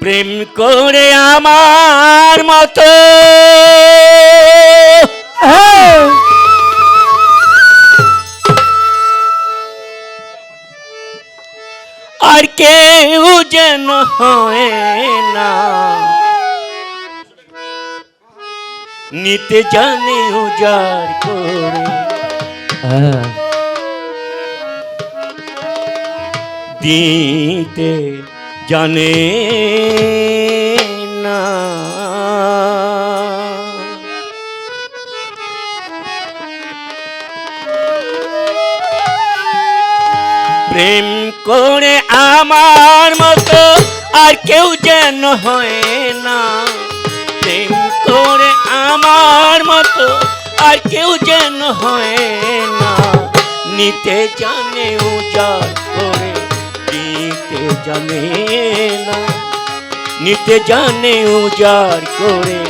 প্রেম করে আমার মতো। হ্যাঁ আর কেউ যেন হয় না। নিতে জানে উজাড় করে। হ্যাঁ। দিতে জানে না। প্রেম করে আমার মতো আর কেউ যেন হয় না। প্রেম করে আমার মতো আর কেউ যেন হয় না। নিতে জানে উজাড় করে না। নিতে জানে উজাড় করে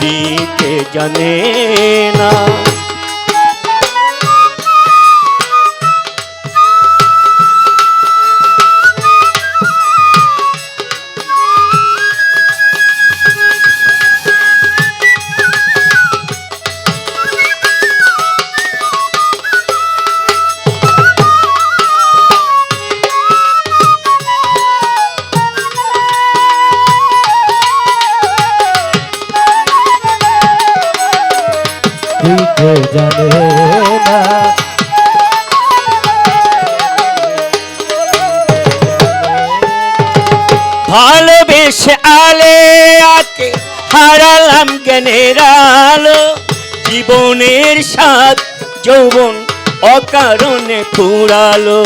দিতে জানে না। জানে না। ভালোবেসে আলে আকে হারালাম জ্ঞানের আলো। জীবনের স্বাদ যৌবন অকারণে ফুরালো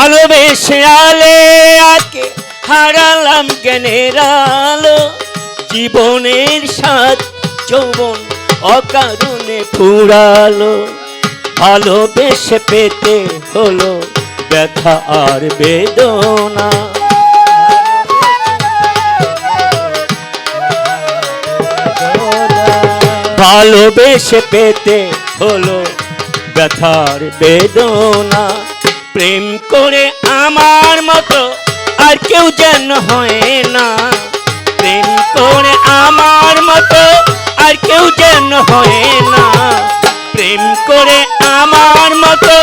ভালোবেসে আলে আকে হারালাম জ্ঞানের আলো। জীবনের স্বাদ যৌবন অকারণে ফুরালো ভালোবেসে পেতে হলো ব্যথা আর বেদনা। ভালোবেসে পেতে হলো ব্যথার বেদনা। প্রেম করে আমার মতো আর কেউ যেন হয় না। প্রেম করে আমার মতো আর কেউ যেন হয় না। প্রেম করে আমার মতো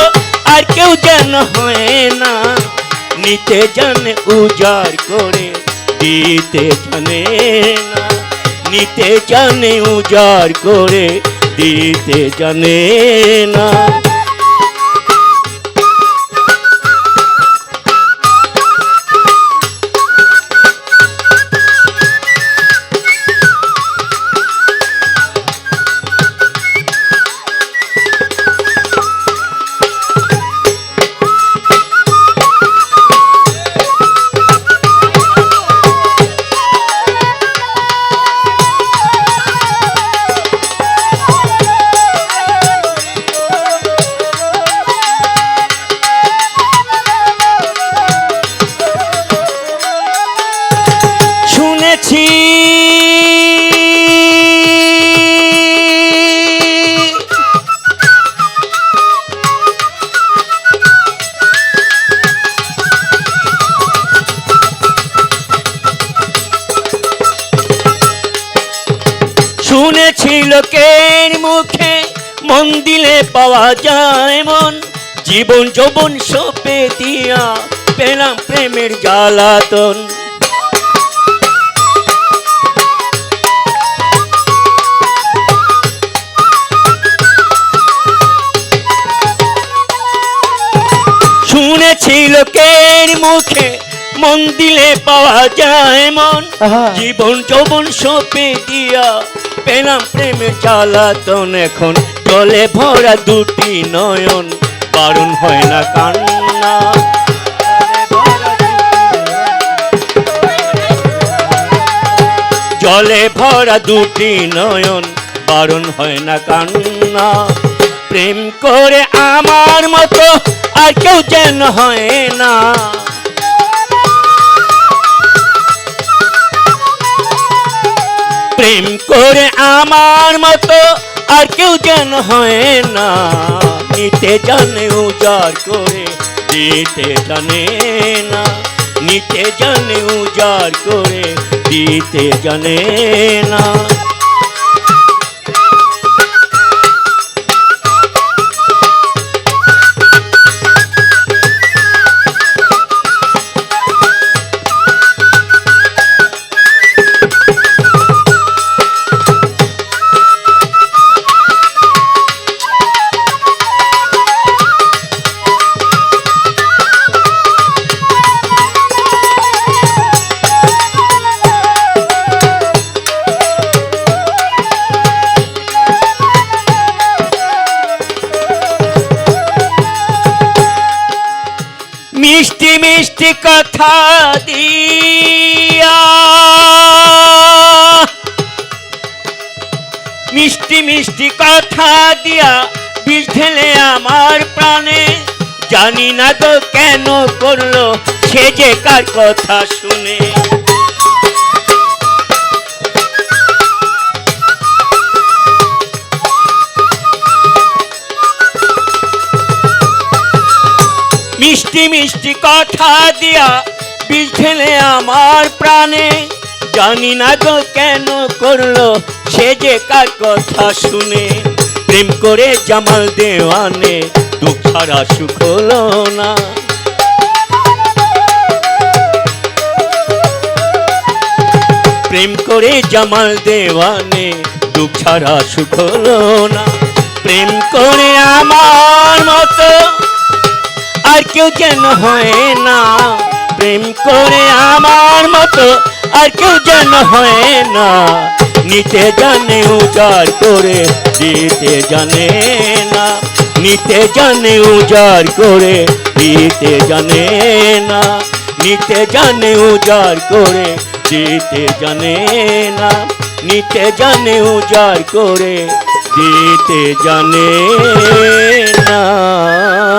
আর কেউ যেন হয় না। নিতে জানে উজাড় করে, দিতে জানে না। নিতে জানে উজাড় করে, দিতে জানে না। শুনেছি শুনেছি লোকের মুখে মন দিলে পাওয়া যায় মন। জীবন যৌবন সপে দিয়া পেলাম প্রেমের জ্বালাতন। লোকের মুখে মন দিলে পাওয়া যায় মন। জীবন যৌবন সপে দিয়া পেলাম প্রেমে চালাতন এখন। জলে ভরা দুটি নয়ন বারণ হয় না কান্না। জলে ভরা দুটি নয়ন বারণ হয় না কান্না। প্রেম করে আমার মতো আর কেউ যেন হয় না। প্রেম করে আমার মতো আর কেউ যেন হয় না। নিতে জানে উজাড় করে, দিতে জানে না। নিতে জানে উজাড় করে, দিতে জানে না। মিষ্টি কথা দিয়া মিষ্টি মিষ্টি কথা দিয়া বিষ আমার প্রাণে জানি না তো কেন করল সে যে কার কথা শুনে মিষ্টি মিষ্টি কথা দিয়া বিষ ঢেলে আমার প্রাণে। জানি না গো কেন করল সে যে কার কথা শুনে। প্রেম করে জামাল দেওয়ানে দুঃখ সুখ হলো না। প্রেম করে জামাল দেওয়ানে দুঃখ সুখ হলো না। প্রেম করে আমার মতো আর কেউ যেন হয় না। প্রেম করে আমার মতো আর কেউ যেন হয় না। নিতে জানে উজাড় করে, দিতে জানে না। নিতে জানে উজাড় করে, দিতে জানে না। নিতে জানে উজাড় করে, দিতে জানে না। নিতে জানে উজাড় করে, দিতে জানে না।